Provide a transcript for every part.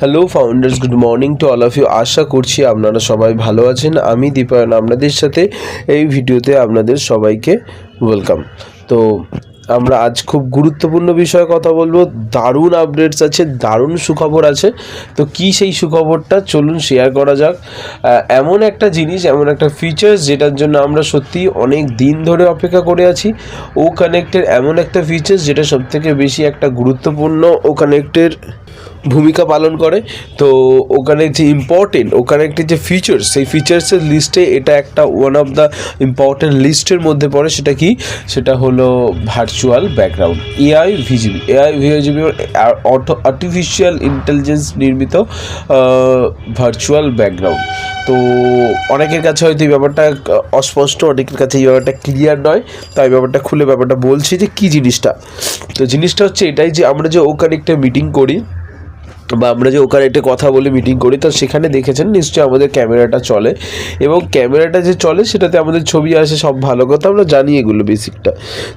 Hello founders good morning to all of you আশা করছি আপনারা সবাই ভালো আছেন। আমি দীপায়ন, আপনাদের সাথে এই ভিডিওতে আপনাদের সবাইকে ওয়েলকাম তো আমরা আজ খুব গুরুত্বপূর্ণ বিষয়ে কথা বলব। দারুণ আপডেটস আছে, দারুণ সুখবর আছে। তো কি সেই সুখবরটা? চলুন শেয়ার করা যাক। এমন একটা জিনিস, এমন একটা ফিচার্স যেটার জন্য আমরা সত্যি অনেক দিন ধরে অপেক্ষা করে আছি। ও কানেক্টের এমন একটা ফিচার্স যেটা সবথেকে বেশি একটা গুরুত্বপূর্ণ ও কানেক্টের ভূমিকা পালন করে। তো ওখানে যে ইম্পর্টেন্ট ওখানে একটি যে ফিচার্স সেই ফিচার্সের লিস্টে এটা একটা ওয়ান অফ দ্য ইম্পর্টেন্ট লিস্টের মধ্যে পড়ে। সেটা কি? সেটা হলো ভার্চুয়াল ব্যাকগ্রাউন্ড এআই ভিজিবি এআই ভিজিবি অটো আর্টিফিশিয়াল ইন্টেলিজেন্স নির্মিত ভার্চুয়াল ব্যাকগ্রাউন্ড তো অনেকের কাছে হয়তো এই ব্যাপারটা অস্পষ্ট, অনেকের কাছে এই ব্যাপারটা ক্লিয়ার নয়। তাই ব্যাপারটা খুলে ব্যাপারটা বলছি যে কী জিনিসটা? তো জিনিসটা হচ্ছে এটাই যে আমরা যে ওখানে একটা মিটিং করি বা আমরা যে ওখানে একটা কথা বলে মিটিং করি, তো সেখানে দেখেছেন নিশ্চয়ই আমাদের ক্যামেরাটা চলে। এবং ক্যামেরাটা যে চলে, সেটাতে আমাদের ছবি আসে, সব ভালো কথা, আমরা জানি এগুলো বেসিকটা।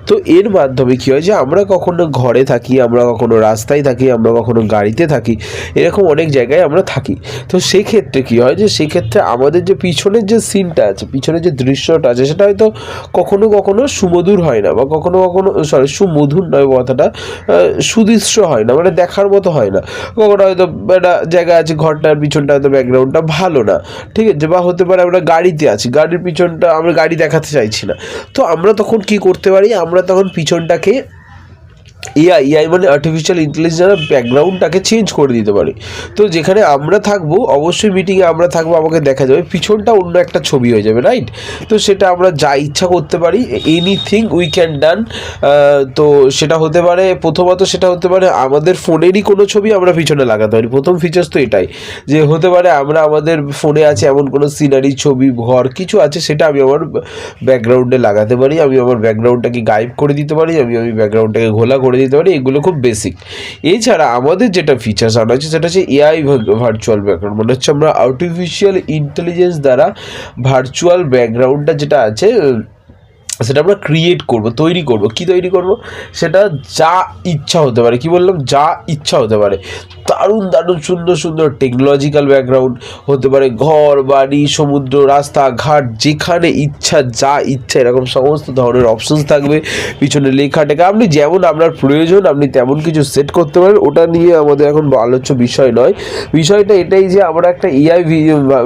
তো এর মাধ্যমে কী হয় যে, আমরা কখনো ঘরে থাকি, আমরা কখনো রাস্তায় থাকি, আমরা কখনো গাড়িতে থাকি, এরকম অনেক জায়গায় আমরা থাকি। তো সেক্ষেত্রে কী হয় যে, সেক্ষেত্রে আমাদের যে পিছনের যে সিনটা আছে, পিছনের যে দৃশ্যটা আছে, সেটা হয়তো কখনো কখনো সুমধুর হয় না, বা কখনো কখনো সরি সুমধুর নয়, কথাটা সুদৃশ্য হয় না মানে দেখার মতো হয় না। কখনো হয়তো একটা জায়গা আছে, ঘরটার পিছনটা হয়তো ব্যাকগ্রাউন্ডটা ভালো না। ঠিক আছে? বা হতে পারে আমরা গাড়িতে আছি, গাড়ির পিছনটা আমরা গাড়ি দেখাতে চাইছি না। তো আমরা তখন কি করতে পারি? আমরা তখন পিছনটাকে এআই এআই মানে আর্টিফিশিয়াল ইন্টেলিজেন্স ব্যাকগ্রাউন্ডটাকে চেঞ্জ করে দিতে পারি। তো যেখানে আমরা থাকব, অবশ্যই মিটিংয়ে আমরা থাকব, আমাকে দেখা যাবে। পিছনটা অন্য একটা ছবি হয়ে যাবে রাইট তো সেটা আমরা যা ইচ্ছা করতে পারি এনিথিং উই ক্যান ডান তো সেটা হতে পারে, প্রথমত সেটা হতে পারে, আমাদের ফোনেরই কোনো ছবি আমরা পিছনে লাগাতে পারি। প্রথম ফিচার্স তো এটাই, যে হতে পারে আমরা আমাদের ফোনে আছে এমন কোনো সিনারি ছবি, ঘর, কিছু আছে, সেটা আমি আমার ব্যাকগ্রাউন্ডে লাগাতে পারি, আমি আমার ব্যাকগ্রাউন্ডটাকে গাইব করে দিতে পারি, আমি আমি ব্যাকগ্রাউন্ডটাকে ঘোলা করে দিতে পারি, এগুলো খুব বেসিক এছাড়া আমাদের যেটা ফিচার্স আনা হচ্ছে সেটা হচ্ছে এআই ভার্চুয়াল ব্যাকগ্রাউন্ড মানে হচ্ছে আমরা আর্টিফিশিয়াল ইন্টেলিজেন্স দ্বারা ভার্চুয়াল ব্যাকগ্রাউন্ডটা যেটা আছে, সেটা আমরা ক্রিয়েট করব, তৈরি করব। কি তৈরি করব? সেটা যা ইচ্ছা হতে পারে, কি বললাম? যা ইচ্ছা হতে পারে। দারুণ দারুণ, সুন্দর সুন্দর টেকনোলজিক্যাল ব্যাকগ্রাউন্ড হতে পারে। ঘর, বাড়ি, সমুদ্র, রাস্তা, ঘাট, যেখানে ইচ্ছা, যা ইচ্ছা, এরকম সমস্ত ধরনের অপশনস থাকবে। পিছনে লেখা টেখা আপনি যেমন আপনার প্রয়োজন, আপনি তেমন কিছু সেট করতে পারেন। ওটা নিয়ে আমাদের এখন আলোচ্য বিষয় নয়। বিষয়টা এটাই যে আমরা একটা এআই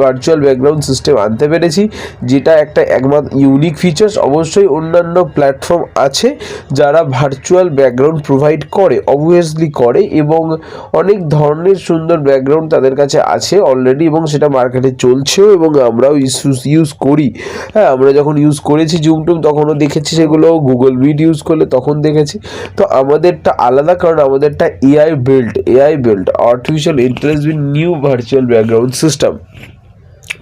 ভার্চুয়াল ব্যাকগ্রাউন্ড সিস্টেম আনতে পেরেছি, যেটা একটা একমাত্র ইউনিক ফিচার্স অবশ্যই অন্যান্য প্ল্যাটফর্ম আছে যারা ভার্চুয়াল ব্যাকগ্রাউন্ড প্রোভাইড করে অবভিয়াসলি করে, এবং অনেক ধরনের সুন্দর ব্যাকগ্রাউন্ড তাদের কাছে আছে অলরেডি এবং সেটা মার্কেটে চলছেও এবং আমরাও ইউজ ইউজ করি। হ্যাঁ আমরা যখন ইউজ করেছি জুম টুম তখনও দেখেছি সেগুলো গুগল মিট ইউজ করলে তখন দেখেছি। তো আমাদেরটা আলাদা কারণ আমাদেরটা AI belt AI belt artificial intelligence new virtual background system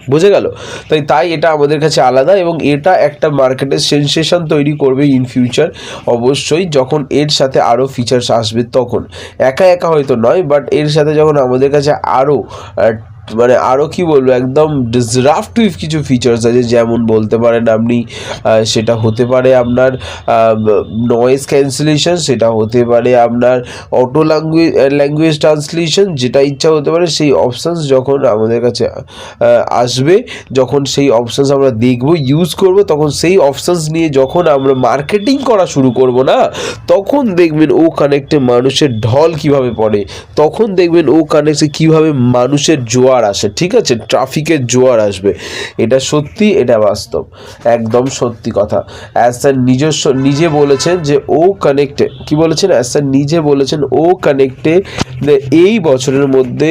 বুঝে গেল? তাই তাই এটা আমাদের কাছে আলাদা এবং এটা একটা মার্কেটের সেন্সেশন তৈরি করবে ইন ফিউচার। অবশ্যই যখন এর সাথে আরও ফিচার্স আসবে তখন। একা একা হয়তো নয়, বাট এর সাথে যখন আমাদের কাছে আরও মানে আরও কি বলব, একদম ডিসরাপটিভ কিছু ফিচার্স আছে, যেমন বলতে পারেন আপনি সেটা হতে পারে আপনার নয়েজ ক্যান্সেলেশন সেটা হতে পারে আপনার অটো ল্যাঙ্গুয়েজ ল্যাঙ্গুয়েজ ট্রান্সলেশন যেটা ইচ্ছা হতে পারে সেই অপশানস যখন আমাদের কাছে আসবে, যখন সেই অপশানস আমরা দেখব ইউজ করব, তখন সেই অপশানস নিয়ে যখন আমরা মার্কেটিং করা শুরু করব না, তখন দেখবেন ও কানেক্টে মানুষের ঢল কীভাবে পড়ে, তখন দেখবেন ও কানেক্টে কীভাবে মানুষের জোয়ার আসে, ঠিক আছে? ট্রাফিকের জোয়ার আসবে। এটা সত্যি, এটা বাস্তব। একদম সত্যি কথা। অ্যাজ স্যার নিজস্ব, নিজে বলেছেন যে ও কানেক্টে কি বলেছেন? অ্যাজ স্যার নিজে বলেছেন ও কানেক্টে এই বছরের মধ্যে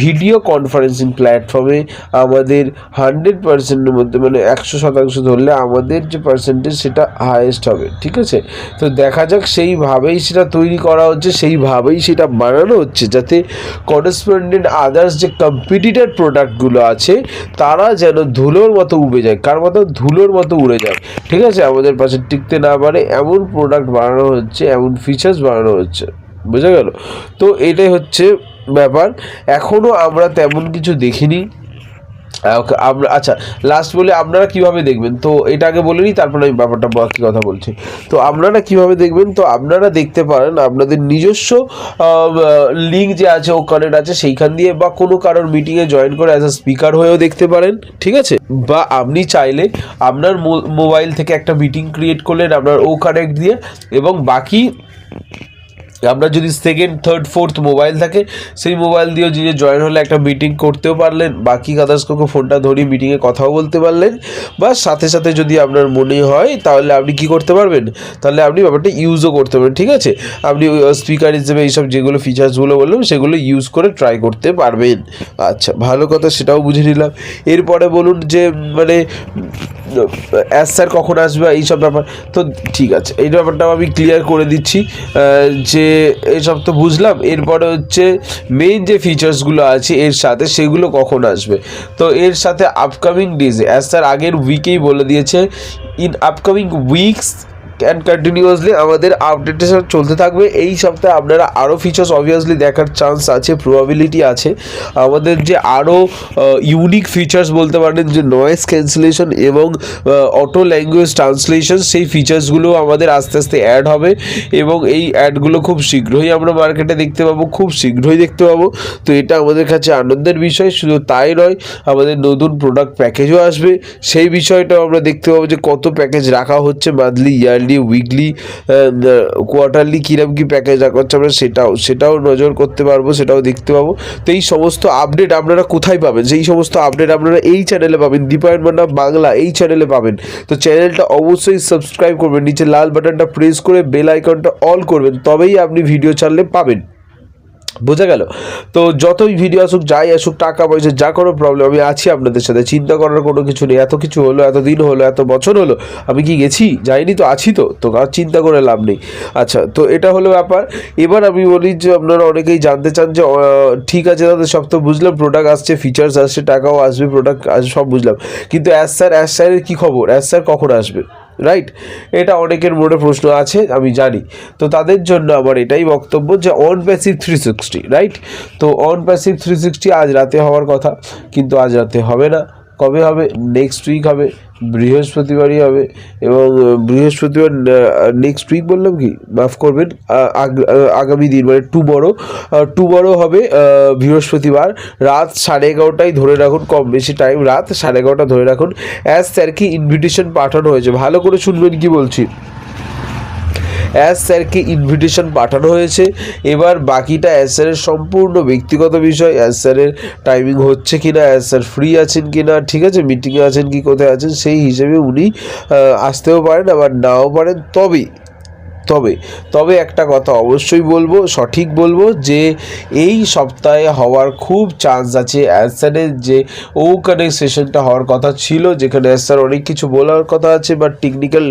ভিডিও কনফারেন্সিং প্ল্যাটফর্মে আমাদের হান্ড্রেড পার্সেন্টের মধ্যে মানে একশো শতাংশ ধরলে আমাদের যে পার্সেন্টেজ সেটা হায়েস্ট হবে, ঠিক আছে? তো দেখা যাক সেইভাবেই সেটা তৈরি করা হচ্ছে, সেইভাবেই সেটা বানানো হচ্ছে, যাতে করসপন্ডেন্ট আদার্স যে কম্পিটিটার প্রোডাক্টগুলো আছে, তারা যেন ধুলোর মতো উবে যায়, কার মতো? ধুলোর মতো উড়ে যায়, ঠিক আছে? আমাদের পাশে টিকতে না পারে, এমন প্রোডাক্ট বানানো হচ্ছে, এমন ফিচার্স বানানো হচ্ছে। বুঝা গেল? তো এটাই হচ্ছে ব্যাপার। এখনও আমরা তেমন কিছু দেখিনি। আমরা আচ্ছা লাস্ট বলে আপনারা কীভাবে দেখবেন? তো এটা আগে বলে নিই তারপরে আমি ব্যাপারটা বাকি কথা বলছি। তো আপনারা কীভাবে দেখবেন? তো আপনারা দেখতে পারেন, আপনাদের নিজস্ব লিঙ্ক যে আছে, ও কানেক্ট আছে, সেইখান দিয়ে বা কোনো কারোর মিটিংয়ে জয়েন করে অ্যাজ আ স্পিকার হয়েও দেখতে পারেন, ঠিক আছে? বা আপনি চাইলে আপনার মোবাইল থেকে একটা মিটিং ক্রিয়েট করলেন আপনার ও কানেক্ট দিয়ে, এবং বাকি আপনার যদি সেকেন্ড থার্ড ফোর্থ মোবাইল থাকে, সেই মোবাইল দিয়েও যে জয়েন হলে একটা মিটিং করতেও পারলেন, বাকি কাদার্স কাউকে ফোনটা ধরিয়ে মিটিংয়ে কথাও বলতে পারলেন, বা সাথে সাথে যদি আপনার মনে হয়, তাহলে আপনি কি করতে পারবেন? তাহলে আপনি ব্যাপারটা ইউজও করতে পারবেন, ঠিক আছে? আপনি স্পিকার হিসেবে এইসব যেগুলো ফিচার্সগুলো বললাম, সেগুলো ইউজ করে ট্রাই করতে পারবেন। আচ্ছা ভালো কথা সেটাও বুঝে নিলাম। এরপরে বলুন যে মানে অ্যাস স্যার কখন আসবে এইসব ব্যাপার। তো ঠিক আছে, এই ব্যাপারটাও আমি ক্লিয়ার করে দিচ্ছি। যে এইসব তো বুঝলাম, এরপরে হচ্ছে মেইন যে ফিচার্সগুলো আছে, এর সাথে সেগুলো কখন আসবে। তো এর সাথে আপকামিং ডেজে অ্যাস স্যার আগের উইকেই বলে দিয়েছে in upcoming weeks and continuously আমাদের আপডেটেশন চলতে থাকবে। এই সপ্তাহে আপনারা আরও ফিচার্স অবভিয়াসলি দেখার চান্স আছে প্রবাবিলিটি আছে। আমাদের যে আরও ইউনিক ফিচার্স বলতে পারেন, যে নয়েজ ক্যান্সেলেশন এবং অটো ল্যাঙ্গুয়েজ ট্রান্সলেশন সেই ফিচার্সগুলো আমাদের আস্তে আস্তে অ্যাড হবে এবং এই অ্যাডগুলো খুব শীঘ্রই আমরা মার্কেটে দেখতে পাবো, খুব শীঘ্রই দেখতে পাবো। তো এটা আমাদের কাছে আনন্দের বিষয়, শুধু তাই নয়, আমাদের নতুন প্রোডাক্ট প্যাকেজও আসবে। সেই বিষয়টাও আমরা দেখতে পাবো যে কত প্যাকেজ রাখা হচ্ছে মান্থলি ইয়ারলি উইকলি কোয়ার্টারলি কীরকম কী প্যাকেজ হচ্ছে আমরা সেটাও সেটাও নজর করতে পারব, সেটাও দেখতে পাবো। তো এই সমস্ত আপডেট আপনারা কোথায় পাবেন? সেই সমস্ত আপডেট আপনারা এই চ্যানেলে পাবেন, দীপায়ন মান্না বাংলা এই চ্যানেলে পাবেন। তো চ্যানেলটা অবশ্যই সাবস্ক্রাইব করবেন, নিচে লাল বাটনটা প্রেস করে বেল আইকনটা অল করবেন, তবেই আপনি ভিডিও ছাড়লে পাবেন। বোঝা গেল? তো যতই ভিডিও আসুক, যাই আসুক, টাকা পয়সা, যা কোনো প্রবলেম আমি আছি আপনাদের সাথে। চিন্তা করার কোনো কিছু নেই। এত কিছু হলো, এত দিন হলো, এত বছর হলো, আমি কি গেছি? যাইনি তো, আছি তো। তো আর চিন্তা করে লাভ নেই। আচ্ছা তো এটা হলো ব্যাপার। এবার আমি বলি যে, আপনারা অনেকেই জানতে চান যে ঠিক আছে দাদা, সব তো বুঝলাম প্রোডাক্ট আসছে ফিচার্স আসছে, টাকাও আসবে প্রোডাক্ট আসবে সব বুঝলাম। কিন্তু অ্যাস স্যার অ্যাস স্যারের কী খবর? অ্যাস স্যার কখন আসবে? রাইট এটা অনেকের মনে প্রশ্ন আছে, আমি জানি। তো তাদের জন্য আমার এটাই বক্তব্য যে on passive three sixty right তো অন প্যাসিভ থ্রি সিক্সটি আজ রাতে হওয়ার কথা, কিন্তু আজ রাতে হবে না। কবে হবে? নেক্সট উইক হবে। বৃহস্পতিবারই হবে এবং বৃহস্পতিবার নেক্সট উইক বললাম কি? মাফ করবেন আগ- আগামী দিন মানে টু বড়ো টু বড়ো হবে বৃহস্পতিবার। রাত সাড়ে এগারোটায় ধরে রাখুন, কম বেশি টাইম রাত সাড়ে এগারোটা ধরে রাখুন। অ্যাজ স্যার কি ইনভিটেশন পাঠানো হয়েছে, ভালো করে শুনবেন কি বলছি। অ্যাজ স্যারকে ইনভিটেশন পাঠানো হয়েছে। এবার বাকিটা অ্যাজ স্যারের সম্পূর্ণ ব্যক্তিগত বিষয় অ্যাজ স্যারের টাইমিং হচ্ছে কি না অ্যাজ স্যার ফ্রি আছেন কি না ঠিক আছে মিটিংয়ে আছেন কি, কোথায় আছেন, সেই হিসেবে উনি আসতেও পারেন আবার নাও পারেন। তবে তবে তবে একটা কথা অবশ্যই বলব, সঠিক বলব যে এই সপ্তাহে হওয়ার খুব চান্স আছে অ্যাসারের যে ও সেশনটা হওয়ার কথা ছিল, যেখানে অ্যাসার অনেক কিছু বলার কথা আছে বা টেকনিক্যাল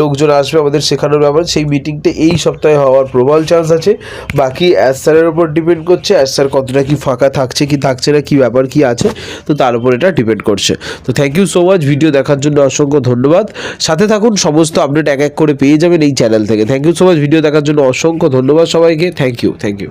লোকজন আসবে আমাদের শেখানোর ব্যাপারে, সেই মিটিংটা এই সপ্তাহে হওয়ার প্রবল চান্স আছে। বাকি অ্যাসারের উপর ডিপেন্ড করছে অ্যাসার কতটা কি ফাঁকা থাকছে, কি থাকছে না, কি ব্যাপার, কি আছে, তো তার উপর এটা ডিপেন্ড করছে। তো thank you so much video দেখার জন্য অসংখ্য ধন্যবাদ। সাথে থাকুন, সমস্ত আপডেট এক এক করে পেয়ে যাবেন এই চ্যানেল থেকে। Thank you so much video দেখার জন্য অসংখ্য ধন্যবাদ সবাইকে। Thank you thank you